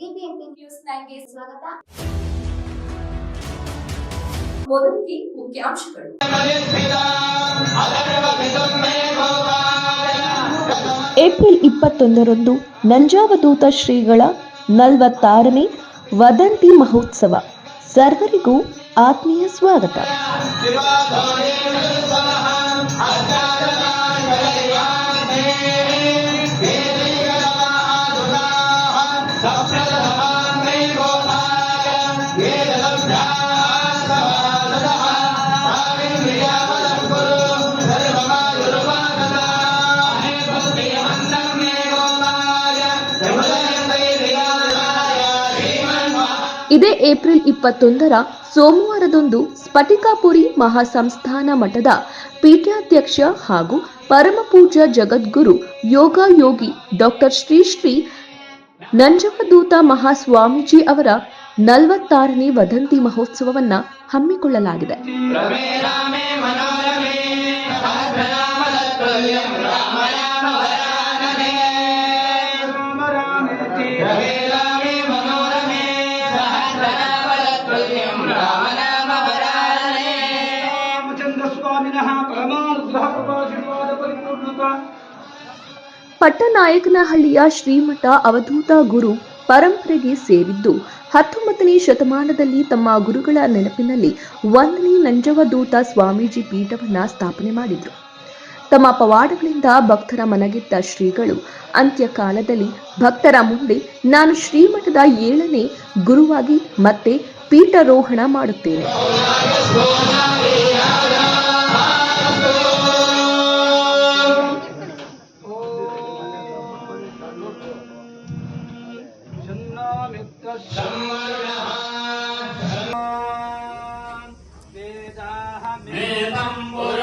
BBMP news ನೈನ್ಗೆ ಸ್ವಾಗತ. ಮೊದಲಿಗೆ ಮುಖ್ಯಾಂಶಗಳು. ಏಪ್ರಿಲ್ ಇಪ್ಪತ್ತೊಂದರಂದು ನಂಜಾವಧೂತ ಶ್ರೀಗಳ ನಲವತ್ತಾರನೇ ವದಂತಿ ಮಹೋತ್ಸವ. ಸರ್ವರಿಗೂ ಆತ್ಮೀಯ ಸ್ವಾಗತ. ಇದೇ ಏಪ್ರಿಲ್ ಇಪ್ಪತ್ತೊಂದರ ಸೋಮವಾರದಂದು ಸ್ಫಟಿಕಾಪುರಿ ಮಹಾಸಂಸ್ಥಾನ ಮಠದ ಪೀಠಾಧ್ಯಕ್ಷ ಹಾಗೂ ಪರಮಪೂಜ್ಯ ಜಗದ್ಗುರು ಯೋಗ ಯೋಗಿ ಡಾಕ್ಟರ್ ಶ್ರೀ ಶ್ರೀ ನಂಜವದೂತ ಮಹಾಸ್ವಾಮೀಜಿ ಅವರ ನಲವತ್ತಾರನೇ ವದಂತಿ ಮಹೋತ್ಸವವನ್ನು ಹಮ್ಮಿಕೊಳ್ಳಲಾಗಿದೆ. ಪಟ್ಟನಾಯಕನಹಳ್ಳಿಯ ಶ್ರೀಮಠ ಅವಧೂತ ಗುರು ಪರಂಪರೆಗೆ ಸೇರಿದ್ದು ಹತ್ತೊಂಬತ್ತನೇ ಶತಮಾನದಲ್ಲಿ ತಮ್ಮ ಗುರುಗಳ ನೆನಪಿನಲ್ಲಿ ಒಂದನೇ ನಂಜವದೂತ ಸ್ವಾಮೀಜಿ ಪೀಠವನ್ನ ಸ್ಥಾಪನೆ ಮಾಡಿದ್ರು. ತಮ್ಮ ಪವಾಡಗಳಿಂದ ಭಕ್ತರ ಮನಗೆದ್ದ ಶ್ರೀಗಳು ಅಂತ್ಯಕಾಲದಲ್ಲಿ ಭಕ್ತರ ಮುಂದೆ ನಾನು ಶ್ರೀಮಠದ ಏಳನೇ ಗುರುವಾಗಿ ಮತ್ತೆ ಪೀಠಾರೋಹಣ ಮಾಡುತ್ತೇನೆ.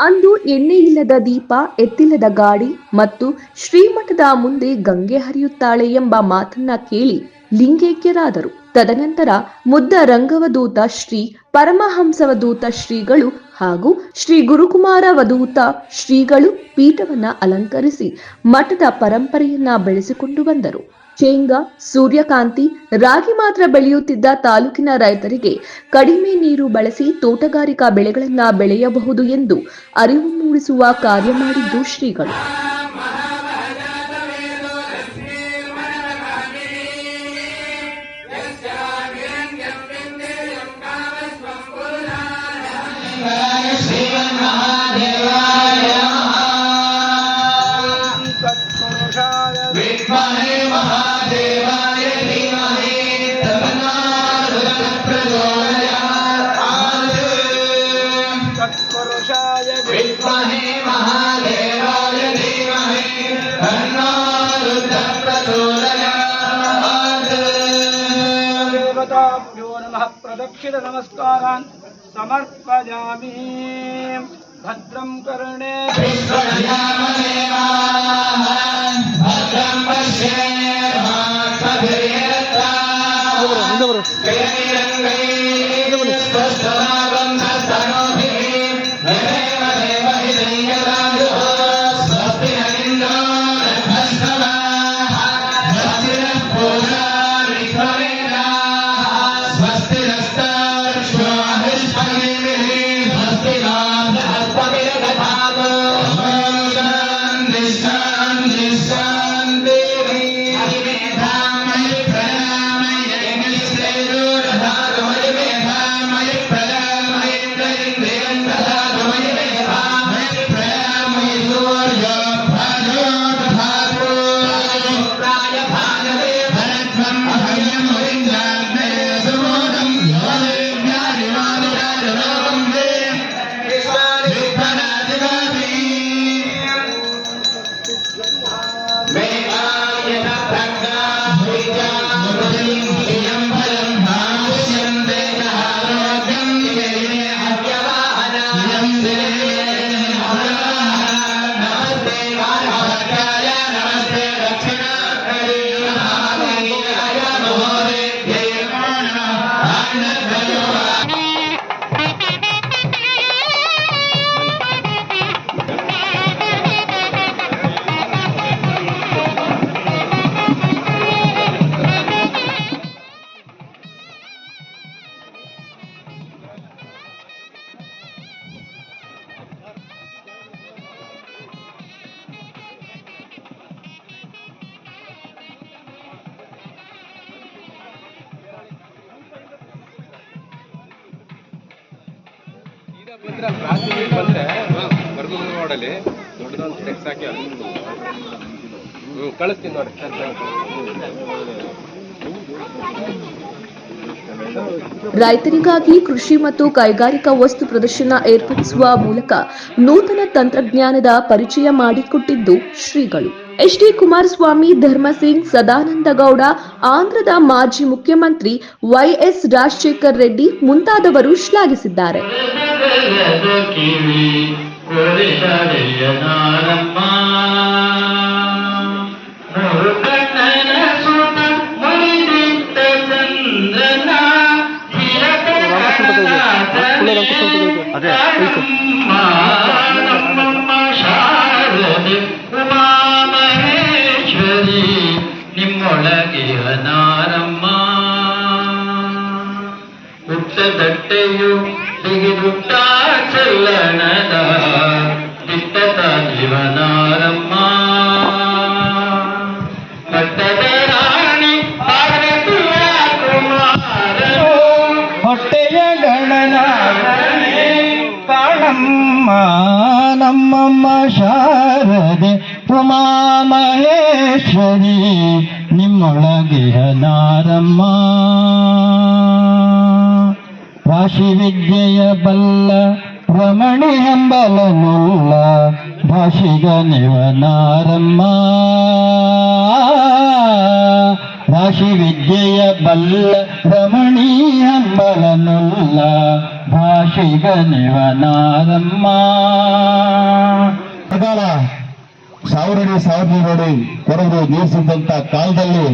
ಅಂದು ಎಣ್ಣೆ ಇಲ್ಲದ ದೀಪ, ಎತ್ತಿಲ್ಲದ ಗಾಡಿ ಮತ್ತು ಶ್ರೀಮಠದ ಮುಂದೆ ಗಂಗೆ ಹರಿಯುತ್ತಾಳೆ ಎಂಬ ಮಾತನ್ನ ಕೇಳಿ ಲಿಂಗೈಕ್ಯರಾದರು. ತದನಂತರ ಮುದ್ದ ರಂಗವಧೂತ ಶ್ರೀ ಪರಮಹಂಸವಧೂತ ಶ್ರೀಗಳು ಹಾಗೂ ಶ್ರೀ ಗುರುಕುಮಾರ ವಧೂತ ಶ್ರೀಗಳು ಪೀಠವನ್ನ ಅಲಂಕರಿಸಿ ಮಠದ ಪರಂಪರೆಯನ್ನ ಬೆಳೆಸಿಕೊಂಡು ಬಂದರು. ಶೇಂಗಾ ಸೂರ್ಯಕಾಂತಿ, ರಾಗಿ ಮಾತ್ರ ಬೆಳೆಯುತ್ತಿದ್ದ ತಾಲೂಕಿನ ರೈತರಿಗೆ ಕಡಿಮೆ ನೀರು ಬಳಸಿ ತೋಟಗಾರಿಕಾ ಬೆಳೆಗಳನ್ನ ಬೆಳೆಯಬಹುದು ಎಂದು ಅರಿವು ಮೂಡಿಸುವ ಕಾರ್ಯ ಮಾಡಿದ್ದು ಶ್ರೀಗಳು. अक्षिरनमस्कारान् समर्पयामि भद्रं कर्णे भद्रं ನೋಡಿ ರೈತರಿಗಾಗಿ ಕೃಷಿ ಮತ್ತು ಕೈಗಾರಿಕಾ ವಸ್ತು ಪ್ರದರ್ಶನ ಏರ್ಪಡಿಸುವ ಮೂಲಕ ನೂತನ ತಂತ್ರಜ್ಞಾನದ ಪರಿಚಯ ಮಾಡಿಕೊಟ್ಟಿದ್ದು ಶ್ರೀಗಳು. ಎಚ್ ಡಿ ಕುಮಾರಸ್ವಾಮಿ, ಧರ್ಮಸಿಂಗ್ ಸದಾನಂದ ಗೌಡ ಆಂಧ್ರದ ಮಾಜಿ ಮುಖ್ಯಮಂತ್ರಿ ವೈಎಸ್ ರಾಜಶೇಖರ್ ರೆಡ್ಡಿ ಮುಂತಾದವರು ಶ್ಲಾಘಿಸಿದ್ದಾರೆ. ಕಿವಿ ಒಳಿತಡೆಯನಾರಮ್ಮ ಮೂರು ಕಣ್ಣನ ಸುತ ಮುರಿದಿದ್ದ ಚಂದ್ರನ ನಮ್ಮ ಶಾರದೆ ಉಮಾಮಹೇಶ್ವರಿ ನಿಮ್ಮೊಳಗೆ ಅನಾರಮ್ಮ ಹುಟ್ಟದಟ್ಟೆಯು ಚೆಲ್ಲಣದ ಜೀವನಾರಮ್ಮ. ಪಟ್ಟದ ರಾಣಿ ಹೊಟ್ಟೆಯ ಕಾಣಮ್ಮ ನಮ್ಮಮ್ಮ ಶಾರದೆ ಉಮಾ ಮಹೇಶ್ವರಿ ನಿಮ್ಮೊಳಗೆ ನಾರಮ್ಮ ರಾಶಿ ವಿದ್ಯೆಯ ಬಲ್ಲ ರಮಣಿ ಹಂಬಲನುಲ್ಲ ಭಾಷಿಗ ನಿವನಾರಮ್ಮ ರಾಶಿ ವಿದ್ಯೆಯ ಬಲ್ಲ ರಮಣಿ ಹಂಬಲನುಲ್ಲ ಭಾಷಿಗ ನಿವನಾರಮ್ಮ ಬರಗಾಲ ಸಾವಿರಡಿ ಸಾವಿರ ನೋಡಿ ಕೊರಗು ನೀರು ಸಿದ್ದಂತ ಕಾಲದಲ್ಲಿ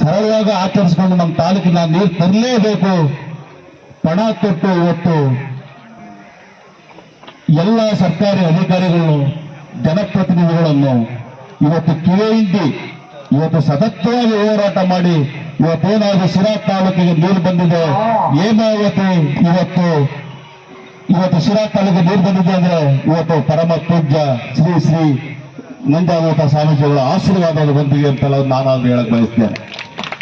ಸರಳವಾಗಿ ಆಚರಿಸಿಕೊಂಡು ನಮ್ಮ ತಾಲೂಕಿನ ನೀರು ತರಲೇಬೇಕು. ಪಣ ತೊಟ್ಟು ಇವತ್ತು ಎಲ್ಲ ಸರ್ಕಾರಿ ಅಧಿಕಾರಿಗಳು, ಜನಪ್ರತಿನಿಧಿಗಳನ್ನು ಇವತ್ತು ಕಿವಿಯಿಂದಿ ಇವತ್ತು ಸತತವಾಗಿ ಹೋರಾಟ ಮಾಡಿ, ಇವತ್ತೇನಾದ್ರು ಸಿರಾ ತಾಲೂಕಿಗೆ ನೀರು ಬಂದಿದೆ, ಏನಾಗುತ್ತೆ ಇವತ್ತು? ಇವತ್ತು ಶಿರಾ ತಾಲೂಕಿಗೆ ನೀರು ಬಂದಿದೆ ಅಂದ್ರೆ ಇವತ್ತು ಪರಮ ಪೂಜ್ಯ ಶ್ರೀ ಶ್ರೀ ನಂದಾವತ ಸ್ವಾಮೀಜಿಗಳ ಆಶೀರ್ವಾದ ಬಂದಿದೆ ಅಂತೆಲ್ಲ ನಾನಾದ್ರೂ ಹೇಳಕ್ ಬಯಸ್ತೇನೆ.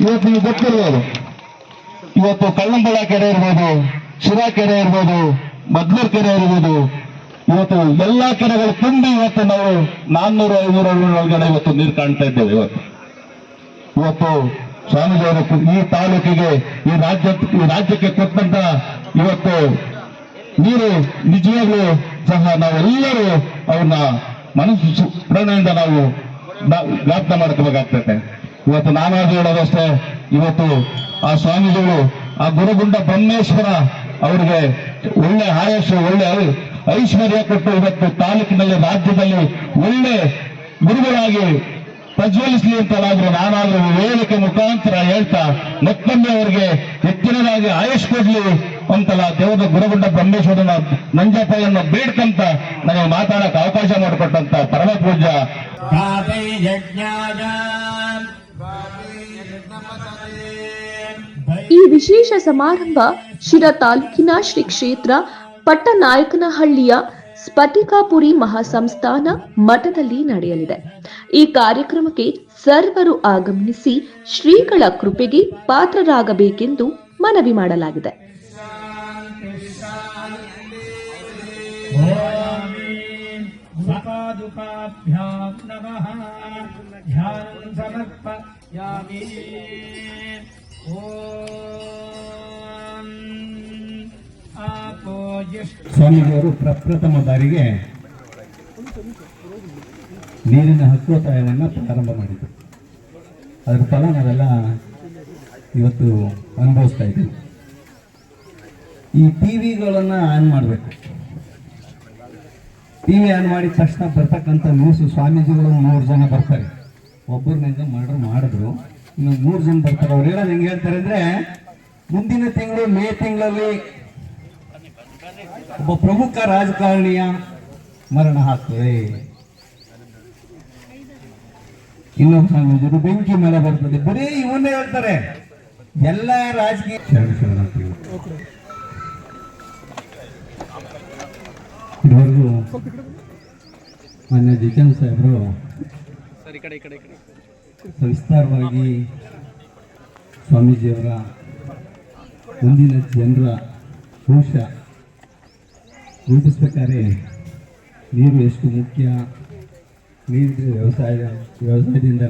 ಇವತ್ತು ನೀವು ಗೊತ್ತಿರ್ಬೋದು. ಇವತ್ತು ಕಳ್ಳಂಬಳ ಕೆರೆ ಇರ್ಬೋದು, ಶಿರಾ ಕೆರೆ ಇರ್ಬೋದು ಮದ್ಲೂರ್ ಕೆರೆ ಇರ್ಬೋದು, ಇವತ್ತು ಎಲ್ಲಾ ಕೆರೆಗಳು ತುಂಬಿ ಇವತ್ತು ನಾವು ನಾನ್ನೂರು ಐನೂರು ಒಳಗಡೆ ಇವತ್ತು ನೀರು ಕಾಣ್ತಾ ಇದ್ದೇವೆ ಇವತ್ತು. ಇವತ್ತು ಸ್ವಾಮೀಜಿಯವರು ಈ ತಾಲೂಕಿಗೆ, ಈ ರಾಜ್ಯ, ಈ ರಾಜ್ಯಕ್ಕೆ ಕೊಟ್ಟಂತ ಇವತ್ತು ನೀರು ನಿಜವಾಗ್ಲೂ ಸಹ ನಾವೆಲ್ಲರೂ ಅವ್ರನ್ನ ಮನಸ್ಸು ಪ್ರೇರಣೆಯಿಂದ ನಾವು ಜ್ಞಾಪನ ಮಾಡ್ಕೋಬೇಕಾಗ್ತದೆ ಇವತ್ತು ನಾನಾದ್ರೂ ಹೇಳೋದಷ್ಟೇ, ಇವತ್ತು ಆ ಸ್ವಾಮೀಜಿಗಳು, ಆ ಗುರುಗುಂಡ ಬ್ರಹ್ಮೇಶ್ವರ ಅವರಿಗೆ ಒಳ್ಳೆ ಆಯಸ್ಸು, ಒಳ್ಳೆ ಐಶ್ವರ್ಯ ಕೊಟ್ಟು ಇವತ್ತು ತಾಲೂಕಿನಲ್ಲಿ, ರಾಜ್ಯದಲ್ಲಿ ಒಳ್ಳೆ ಗುರುಗಳಾಗಿ ಪ್ರಜ್ವಲಿಸಲಿ ಅಂತಲಾದ್ರೂ ನಾನಾದ್ರೂ ವೇದಿಕೆ ಮುಖಾಂತರ ಹೇಳ್ತಾ ಮತ್ತೊಮ್ಮೆ ಅವರಿಗೆ ಹೆಚ್ಚಿನದಾಗಿ ಆಯುಷ್ ಕೊಡ್ಲಿ ಅಂತಲ್ಲ ದೇವದ ಗುರುಗುಂಡ ಬ್ರಹ್ಮೇಶ್ವರನ ನಂಜಪ್ಪಯ್ಯನ ಬೇಡ್ಕಂತ ನನಗೆ ಮಾತಾಡಕ್ಕೆ ಅವಕಾಶ ಮಾಡಿಕೊಟ್ಟಂತ ಪರಮ ಪೂಜ್ಯ ಈ ವಿಶೇಷ ಸಮಾರಂಭ ಶಿರಾ ತಾಲೂಕಿನ ಶ್ರೀ ಕ್ಷೇತ್ರ ಪಟ್ಟನಾಯಕನಹಳ್ಳಿಯ ಸ್ಫಟಿಕಾಪುರಿ ಮಹಾಸಂಸ್ಥಾನ ಮಠದಲ್ಲಿ ನಡೆಯಲಿದೆ ಈ ಕಾರ್ಯಕ್ರಮಕ್ಕೆ ಸರ್ವರು ಆಗಮನಿಸಿ ಶ್ರೀಗಳ ಕೃಪೆಗೆ ಪಾತ್ರರಾಗಬೇಕೆಂದು ಮನವಿ ಮಾಡಲಾಗಿದೆ दुःखाभ्यां नमः ध्यानं समर्पयामि ॐ आपो ಸ್ವಾಮೀಜಿಯವರು ಪ್ರಪ್ರಥಮ ಬಾರಿಗೆ ನೀರಿನ ಹಕ್ಕೋತ್ತಾಯವನ್ನು ಪ್ರಾರಂಭ ಮಾಡಿದರು. ಅದರ ಫಲ ನಾವೆಲ್ಲ ಇವತ್ತು ಅನುಭವಿಸ್ತಾ ಇದ್ದೀವಿ. ಈ ಟಿ ವಿಗಳನ್ನು ಆನ್ ಮಾಡಬೇಕು. ಟಿ ವಿ ಆನ್ ಮಾಡಿದ ತಕ್ಷಣ ಬರ್ತಕ್ಕಂಥ ನ್ಯೂಸು ಸ್ವಾಮೀಜಿಗಳು ಮೂರು ಜನ ಬರ್ತಾರೆ. ಒಬ್ಬರನ್ನಿಂದ ಮರ್ಡರ್ ಮಾಡಿದ್ರು. ಇನ್ನು ಮೂರು ಜನ ಬರ್ತಾರೆ. ಅವರೆಲ್ಲ ಹೆಂಗೆ ಹೇಳ್ತಾರೆ ಅಂದ್ರೆ, ಮುಂದಿನ ತಿಂಗಳು, ಮೇ ತಿಂಗಳಲ್ಲಿ ಒಬ್ಬ ಪ್ರಮುಖ ರಾಜಕಾರಣಿಯ ಮರಣ ಆಗ್ತದೆ. ಇನ್ನೊಬ್ಬ ಸ್ವಾಮೀಜಿಗಳು ಬೆಂಕಿ ಮೇಲೆ ಬರ್ತದೆ. ಬರೀ ಇವನ್ನೇ ಹೇಳ್ತಾರೆ. ಎಲ್ಲ ರಾಜಕೀಯ ಇದುವರೆಗೂ ಮಾನ್ಯ ಜಿತೇಂದ್ರ ಸಾಹೇಬರು ಸವಿಸ್ತಾರವಾಗಿ ಸ್ವಾಮೀಜಿಯವರ ಮುಂದಿನ ಜನರ ಭವಿಷ್ಯ ರೂಪಿಸ್ಬೇಕಾದ್ರೆ ನೀರು ಎಷ್ಟು ಮುಖ್ಯ? ನೀರಿದ್ರೆ ವ್ಯವಸಾಯ ವ್ಯವಸಾಯದಿಂದ